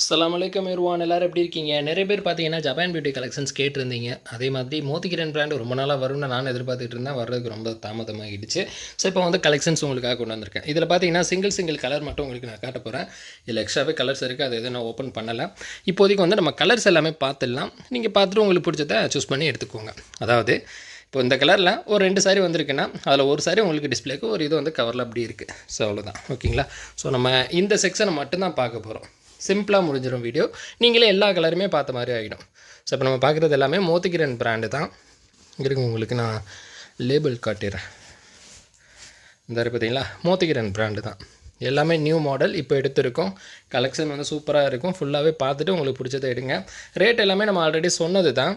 அஸ்லாம் அலைக்கும் இருவான் எல்லாரும் எப்படி இருக்கீங்க? நிறைய பேர் பார்த்தீங்கன்னா ஜப்பான் பியூட்டி கலெக்ஷன்ஸ் கேட்டிருந்தீங்க. அதே மாதிரி மோதிகிரன் பிராண்ட் ரொம்ப நாளாக வரும்னு நான் எதிர்பார்த்துட்டு இருந்தேன். வர்றதுக்கு ரொம்ப தாமதமாகிடுச்சு. ஸோ இப்போ வந்து கலெக்ஷன்ஸ் உங்களுக்காக கொண்டு வந்திருக்கேன். இதில் பார்த்தீங்கன்னா சிங்கிள் சிங்கிள் கலர் மட்டும் உங்களுக்கு நான் காட்ட போகிறேன் இதில் எக்ஸ்ட்ராவே கலர்ஸ் இருக்குது அது எதுவும் நான் ஓப்பன் பண்ணலை. இப்போதைக்கு வந்து நம்ம கலர்ஸ் எல்லாமே பார்த்துடலாம். நீங்கள் பார்த்துட்டு உங்களுக்கு பிடிச்சதை சூஸ் பண்ணி எடுத்துக்கோங்க. அதாவது இப்போ இந்த கலரில் ஒரு ரெண்டு சாரி வந்திருக்குன்னா அதில் ஒரு சாரி உங்களுக்கு டிஸ்பிளேக்கு ஒரு இது வந்து கவரில் அப்படி இருக்குது ஸோ அவ்வளோதான் ஓகேங்களா ஸோ நம்ம இந்த செக்ஷனை மட்டும்தான் பார்க்க போகிறோம் சிம்பிளாக முடிஞ்சிடும் வீடியோ நீங்களே எல்லா கலருமே பார்த்த மாதிரி ஆகிடும். ஸோ இப்போ நம்ம பார்க்குறது எல்லாமே மோத்திகிரன் பிராண்டு தான். இருங்க உங்களுக்கு நான் லேபிள் காட்டிடுறேன். இந்த பார்த்தீங்களா மோத்திகிரன் பிராண்டு தான். எல்லாமே நியூ மாடல் இப்போ எடுத்திருக்கோம். கலெக்ஷன் வந்து சூப்பராக இருக்கும். ஃபுல்லாகவே பார்த்துட்டு உங்களுக்கு பிடிச்சதை எடுங்க. ரேட் எல்லாமே நம்ம ஆல்ரெடி சொன்னது தான்.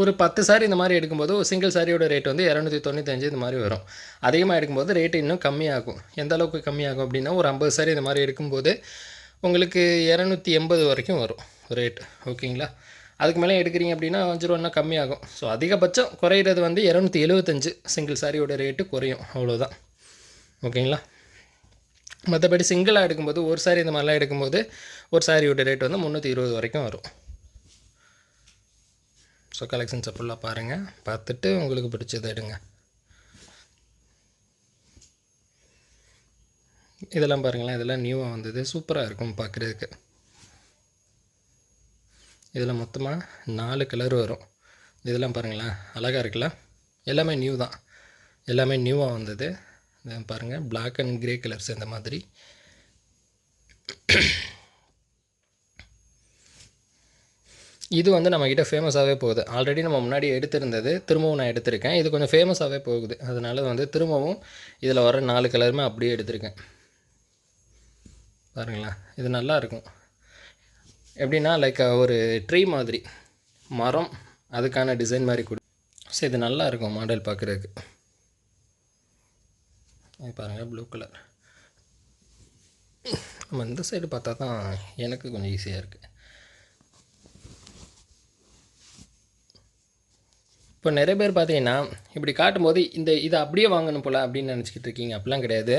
ஒரு பத்து சாரி இந்த மாதிரி எடுக்கும்போது ஒரு சிங்கிள் சாரியோட ரேட் வந்து இரநூத்தி தொண்ணூத்தஞ்சு இந்த மாதிரி வரும். அதிகமாக எடுக்கும்போது ரேட்டு இன்னும் கம்மியாகும். எந்த அளவுக்கு கம்மியாகும் அப்படின்னா ஒரு ஐம்பது சாரி இந்த மாதிரி எடுக்கும்போது உங்களுக்கு இரநூத்தி எண்பது வரைக்கும் வரும் ரேட் ஓகேங்களா அதுக்கு மேலே எடுக்கிறீங்க அப்படின்னா அஞ்சு ரூபான்னா கம்மியாகும். ஸோ அதிகபட்சம் குறையிறது வந்து இரநூத்தி எழுபத்தஞ்சு சிங்கிள் சாரியோட ரேட்டு குறையும். அவ்வளோதான் ஓகேங்களா மற்றபடி சிங்கிளாக எடுக்கும்போது ஒரு சாரி இந்த மாதிரிலாம் எடுக்கும்போது ஒரு சாரியோட ரேட் வந்து முந்நூற்றி இருபது வரைக்கும் வரும். ஸோ கலெக்ஷன்ஸை ஃபுல்லாக பாருங்கள் பார்த்துட்டு உங்களுக்கு பிடிச்சதை எடுங்க. இதெல்லாம் பாருங்களேன் இதெல்லாம் நியூவாக வந்தது. சூப்பராக இருக்கும் பார்க்குறதுக்கு இதில் மொத்தமாக நாலு கலர் வரும். இதெல்லாம் பாருங்களேன் அழகாக இருக்குல்ல? எல்லாமே நியூ தான். எல்லாமே நியூவாக வந்தது. இதை பாருங்கள் பிளாக் அண்ட் க்ரே கலர்ஸ் இந்த மாதிரி. இது வந்து நம்மக்கிட்ட ஃபேமஸாகவே போகுது. ஆல்ரெடி நம்ம முன்னாடி எடுத்திருந்தது திரும்பவும் நான் எடுத்திருக்கேன். இது கொஞ்சம் ஃபேமஸாகவே போகுது. அதனால வந்து திரும்பவும் இதில் வர நாலு கலருமே அப்படியே எடுத்திருக்கேன். பாருங்களேன். இது நல்லா இருக்கும் எப்படின்னா லைக் ஒரு ட்ரீ மாதிரி மரம் அதுக்கான டிசைன் மாதிரி கொடு. ஸோ இது நல்லா இருக்கும் மாடல் பார்க்குறதுக்கு பாருங்கள் ப்ளூ கலர் நம்ம இந்த சைடு பார்த்தா தான் எனக்கு கொஞ்சம் ஈஸியாக இருக்குது இப்போ நிறைய பேர் பார்த்தீங்கன்னா இப்படி காட்டும்போது இந்த இதை அப்படியே வாங்கணும் போல் அப்படின்னு நினச்சிக்கிட்டு இருக்கீங்க. அப்படிலாம் கிடையாது.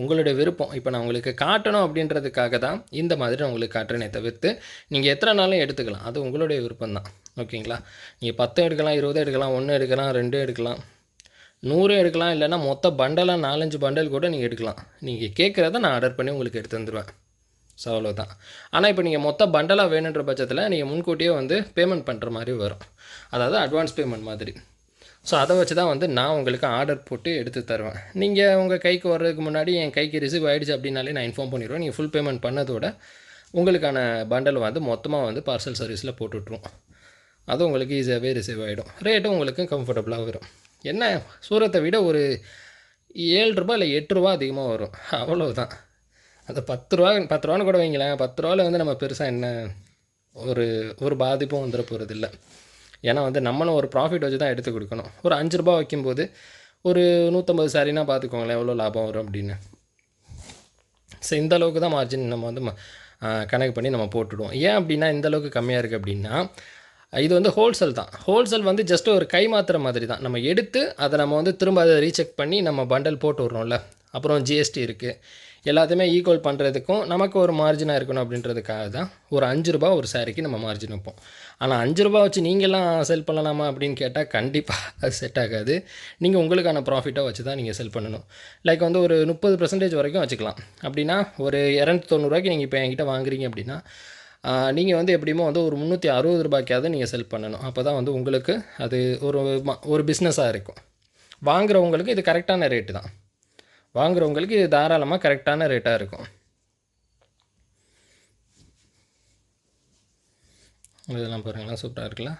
உங்களுடைய விருப்பம். இப்போ நான் உங்களுக்கு காட்டணும் அப்படின்றதுக்காக தான் இந்த மாதிரி நான் உங்களுக்கு காட்டுறேனே தவிர்த்து நீங்கள் எத்தனை நாளும் எடுத்துக்கலாம். அது உங்களுடைய விருப்பம் தான். ஓகேங்களா? நீங்கள் பத்து எடுக்கலாம் இருபது எடுக்கலாம் ஒன்று எடுக்கலாம் ரெண்டு எடுக்கலாம் நூறு எடுக்கலாம் இல்லைன்னா மொத்த பண்டலாக நாலஞ்சு பண்டல் கூட நீங்கள் எடுக்கலாம். நீங்கள் கேட்குறத நான் ஆர்டர் பண்ணி உங்களுக்கு எடுத்து வந்துடுவேன் ஸோ அவ்வளோதான் ஆனால் இப்போ நீங்கள் மொத்த பண்டலாக வேணுன்ற பட்சத்தில் நீங்கள் முன்கூட்டியே வந்து பேமெண்ட் பண்ணுற மாதிரி வரும். அதாவது அட்வான்ஸ் பேமெண்ட் மாதிரி. ஸோ அதை வச்சு தான் வந்து நான் உங்களுக்கு ஆர்டர் போட்டு எடுத்து தருவேன். நீங்கள் உங்கள் கைக்கு வர்றதுக்கு முன்னாடி என் கைக்கு ரிசீவ் ஆகிடுச்சு அப்படின்னாலே நான் இன்ஃபார்ம் பண்ணிடுவேன். நீங்கள் ஃபுல் பேமெண்ட் பண்ணதோட உங்களுக்கான பண்டல் வந்து மொத்தமாக வந்து பார்சல் சர்வீஸில் போட்டு விட்ருவோம் அது உங்களுக்கு ஈஸியாகவே ரிசீவ் ஆகிடும் ரேட்டும் உங்களுக்கு கம்ஃபர்டபுளாக வரும். என்ன? சூரத்தை விட ஒரு ஏழு ரூபா இல்லை எட்டு ரூபா அதிகமாக வரும். அவ்வளோதான் அந்த பத்து ரூபா பத்து ரூபான்னு கூட வைங்களேன். பத்து ரூபாவில் வந்து நம்ம பெருசாக என்ன ஒரு ஒரு பாதிப்பும் வந்துட போகிறது இல்லை ஏன்னா வந்து நம்மளும் ஒரு ப்ராஃபிட் வச்சு தான் எடுத்து கொடுக்கணும். ஒரு அஞ்சு ரூபா வைக்கும்போது ஒரு நூற்றம்பது சாரினா பார்த்துக்கோங்களேன் எவ்வளோ லாபம் வரும் அப்படின்னு. ஸோ இந்த அளவுக்கு தான் மார்ஜின் நம்ம வந்து ம- கணக்கு பண்ணி நம்ம போட்டுடுவோம். ஏன் அப்படின்னா இந்த அளவுக்கு கம்மியாக இருக்குது அப்படின்னா இது வந்து ஹோல்சேல் தான். ஹோல்சேல் வந்து ஜஸ்ட் ஒரு கை மாத்திர மாதிரி தான். நம்ம எடுத்து அதை நம்ம வந்து திரும்ப அதை ரீசெக் பண்ணி நம்ம பண்டல் போட்டு விட்றோம்ல. அப்புறம் ஜிஎஸ்டி இருக்குது எல்லாத்தையுமே ஈக்குவல் பண்ணுறதுக்கும் நமக்கு ஒரு மார்ஜினாக இருக்கணும் அப்படின்றதுக்காக தான் ஒரு அஞ்சு ரூபா ஒரு சாரிக்கு நம்ம மார்ஜின் வைப்போம். ஆனால் அஞ்சு ரூபா வச்சு நீங்களாம் செல் பண்ணலாமா அப்படின்னு கேட்டால் கண்டிப்பாக அது செட் ஆகாது. நீங்கள் உங்களுக்கான ப்ராஃபிட்டை வச்சு தான் நீங்கள் செல் பண்ணணும். லைக் வந்து ஒரு முப்பது பர்சன்டேஜ் வரைக்கும் வச்சுக்கலாம். அப்படின்னா ஒரு இரநூத்தி தொண்ணூறுரூவாய்க்கு நீங்கள் இப்போ என்கிட்ட வாங்குறீங்க அப்படின்னா நீங்கள் வந்து எப்படியுமோ வந்து ஒரு முந்நூற்றி அறுபது ரூபாய்க்காவது நீங்கள் செல் பண்ணணும். அப்போ தான் வந்து உங்களுக்கு அது ஒரு ஒரு பிஸ்னஸாக இருக்கும். வாங்குறவங்களுக்கு இது கரெக்டான ரேட்டு தான். வாங்குறவங்களுக்கு இது தாராளமாக கரெக்டான ரேட்டாக இருக்கும். இதெல்லாம் பாருங்களா சூப்பராக இருக்குல்ல.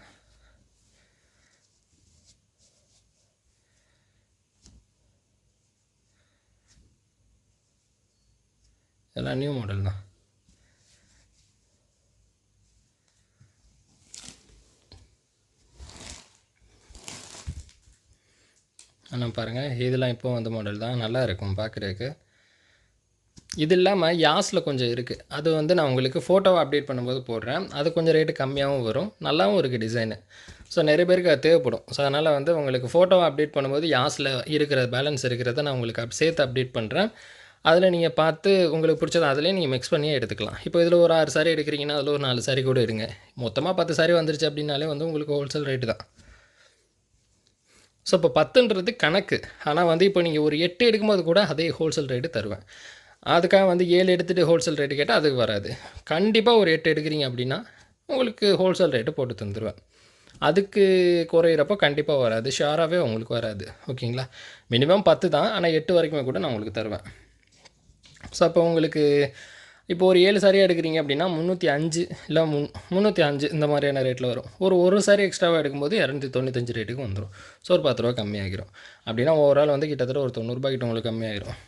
எல்லாம் நியூ மாடல் தான். ஆனால் பாருங்கள் இதெல்லாம் இப்போ வந்த மாடல் தான். நல்லா இருக்கும் பார்க்குறதுக்கு இது இல்லாமல் யாஸில் கொஞ்சம் இருக்குது அது வந்து நான் உங்களுக்கு ஃபோட்டோவை அப்டேட் பண்ணும்போது போடுறேன். அது கொஞ்சம் ரேட்டு கம்மியாகவும் வரும். நல்லாவும் இருக்குது டிசைனு ஸோ நிறைய பேருக்கு அது தேவைப்படும். ஸோ அதனால் வந்து உங்களுக்கு ஃபோட்டோவை அப்டேட் பண்ணும்போது யாஸில் இருக்கிற பேலன்ஸ் இருக்கிறத நான் உங்களுக்கு அப் சேர்த்து அப்டேட் பண்ணுறேன் அதில் நீங்கள் பார்த்து உங்களுக்கு பிடிச்சது அதிலே நீங்கள் மிக்ஸ் பண்ணியே எடுத்துக்கலாம். இப்போ இதில் ஒரு ஆறு சாரி எடுக்கிறீங்கன்னா அதில் ஒரு நாலு சாரி கூட எடுங்க. மொத்தமாக பத்து சாரி வந்துருச்சு அப்படின்னாலே வந்து உங்களுக்கு ஹோல்சேல் ரேட்டு தான். ஸோ இப்போ பத்துன்றது கணக்கு. ஆனால் வந்து இப்போ நீங்கள் ஒரு எட்டு எடுக்கும்போது கூட அதே ஹோல்சேல் ரேட்டு தருவேன். அதுக்காக வந்து ஏழு எடுத்துகிட்டு ஹோல்சேல் ரேட்டு கேட்டால் அதுக்கு வராது. கண்டிப்பாக ஒரு எட்டு எடுக்கிறீங்க அப்படின்னா உங்களுக்கு ஹோல்சேல் ரேட்டு போட்டு தந்துடுவேன் அதுக்கு குறையிறப்போ கண்டிப்பாக வராது. ஷாராகவே உங்களுக்கு வராது. ஓகேங்களா? மினிமம் பத்து தான். ஆனால் எட்டு வரைக்குமே கூட நான் உங்களுக்கு தருவேன். ஸோ அப்போ உங்களுக்கு இப்போ ஒரு ஏழு சாரியாக எடுக்கிறீங்க அப்படின்னா முந்நூற்றி அஞ்சு இல்லை முன் முந்நூற்றி அஞ்சு இந்த மாதிரியான ரேட்டில் வரும். ஒரு ஒரு சாரி எக்ஸ்ட்ராவாக எடுக்கும்போது இரநூத்தி தொண்ணூத்தஞ்சு ரேட்டுக்கு வந்துடும் ஸோ ஒரு பத்து ரூபா கம்மியாகிடும் அப்படின்னா ஓவரால் வந்து கிட்டத்தட்ட ஒரு தொண்ணூறுபா கிட்ட உங்களுக்கு கம்மியாகிடும்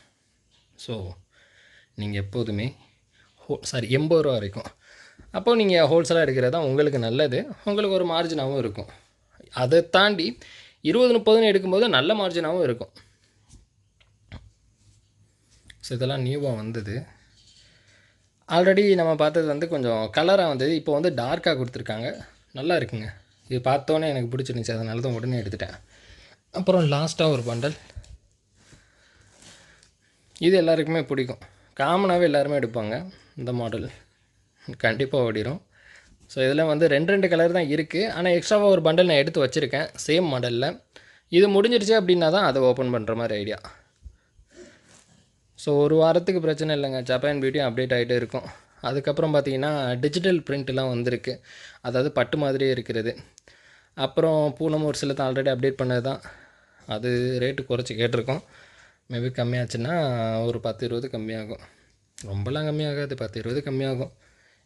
ஸோ நீங்கள் எப்போதுமே ஹோ சாரி எண்பது ரூபா வரைக்கும். அப்போ நீங்கள் ஹோல்சேலாக எடுக்கிறது தான் உங்களுக்கு நல்லது. உங்களுக்கு ஒரு மார்ஜினாகவும் இருக்கும். அதை தாண்டி இருபது முப்பதுன்னு எடுக்கும்போது நல்ல மார்ஜினாகவும் இருக்கும். ஸோ இதெல்லாம் நியூவாக வந்தது. ஆல்ரெடி நம்ம பார்த்தது வந்து கொஞ்சம் கலராக வந்தது. இப்போ வந்து டார்க்காக கொடுத்துருக்காங்க. நல்லா இருக்குங்க. இது பார்த்தோன்னே எனக்கு பிடிச்சிருந்துச்சி. அதனால தான் உடனே எடுத்துட்டேன். அப்புறம் லாஸ்ட்டாக ஒரு பண்டல் இது எல்லாருக்குமே பிடிக்கும். காமனாகவே எல்லாருமே எடுப்பாங்க. இந்த மாடல் கண்டிப்பாக ஓடிடும் ஸோ இதில் வந்து ரெண்டு ரெண்டு கலர் தான் இருக்குது ஆனால் எக்ஸ்ட்ராவாக ஒரு பண்டல் நான் எடுத்து வச்சுருக்கேன். சேம் மாடலில் இது முடிஞ்சிருச்சு அப்படின்னா தான் அதை ஓப்பன் பண்ணுற மாதிரி ஐடியா ஸோ ஒரு வாரத்துக்கு பிரச்சனை இல்லைங்க. ஜப்பான் பியூட்டியும் அப்டேட் ஆகிட்டே இருக்கும். அதுக்கப்புறம் பார்த்தீங்கன்னா டிஜிட்டல் பிரிண்ட்லாம் வந்திருக்கு. அதாவது பட்டு மாதிரியே இருக்கிறது. அப்புறம் பூனம் ஒரு சிலத்தை ஆல்ரெடி அப்டேட் பண்ணது தான். அது ரேட்டு குறைச்சி கேட்டிருக்கோம். மேபி கம்மியாச்சுன்னா ஒரு பத்து இருபது கம்மியாகும். ரொம்பலாம் கம்மியாகாது. பத்து இருபது கம்மியாகும்.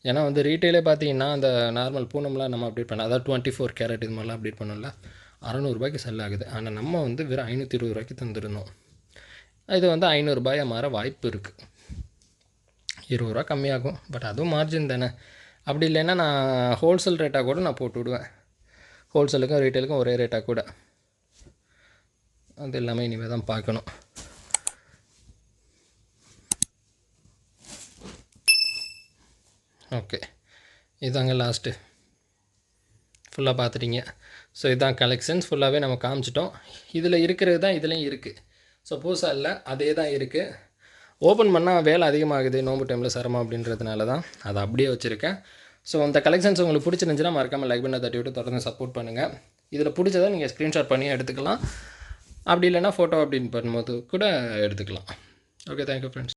ஏன்னா வந்து ரீட்டெயிலே பார்த்தீங்கன்னா அந்த நார்மல் பூனம்லாம் நம்ம அப்டேட் பண்ண அதாவது டுவெண்ட்டி ஃபோர் கேரட் இது மாதிரிலாம் அப்டேட் பண்ணோம்ல அறநூறுபாய்க்கு செல் ஆகுது. ஆனால் நம்ம வந்து வெறும் ஐநூற்றி இருபது ரூபாய்க்கு தந்துருந்தோம். இது வந்து ஐநூறுரூபாயாக மாற வாய்ப்பு இருக்குது இருபது ரூபா கம்மியாகும். பட் அதுவும் மார்ஜின் தானே. அப்படி இல்லைன்னா நான் ஹோல்சேல் ரேட்டாக கூட நான் போட்டு விடுவேன். ஹோல்சேலுக்கும் ரீட்டெயிலுக்கும் ஒரே ரேட்டாக கூட. அது எல்லாமே இனிமேல் தான் பார்க்கணும். ஓகே இதாங்க லாஸ்ட்டு ஃபுல்லாக பார்த்துட்டீங்க. ஸோ இதான் கலெக்ஷன்ஸ் ஃபுல்லாகவே நம்ம காமிச்சிட்டோம். இதில் இருக்கிறது தான் இதுலேயும் இருக்குது ஸோ புதுசாக இல்லை. அதே தான் இருக்குது ஓப்பன் பண்ணால் வேலை அதிகமாகுது நோம்பு டைமில் சிரமம் அப்படின்றதுனால தான் அதை அப்படியே வச்சுருக்கேன். ஸோ அந்த கலெக்ஷன்ஸ் உங்களுக்கு பிடிச்சிருந்துச்சுன்னா மறக்காமல் லைக் பண்ண தட்டி விட்டு தொடர்ந்து சப்போர்ட் பண்ணுங்கள் இதில் பிடிச்சதை நீங்கள் ஸ்க்ரீன்ஷாட் பண்ணி எடுத்துக்கலாம். அப்படி இல்லைன்னா ஃபோட்டோ அப்படின்னு பண்ணும்போது கூட எடுத்துக்கலாம். Okay thank you friends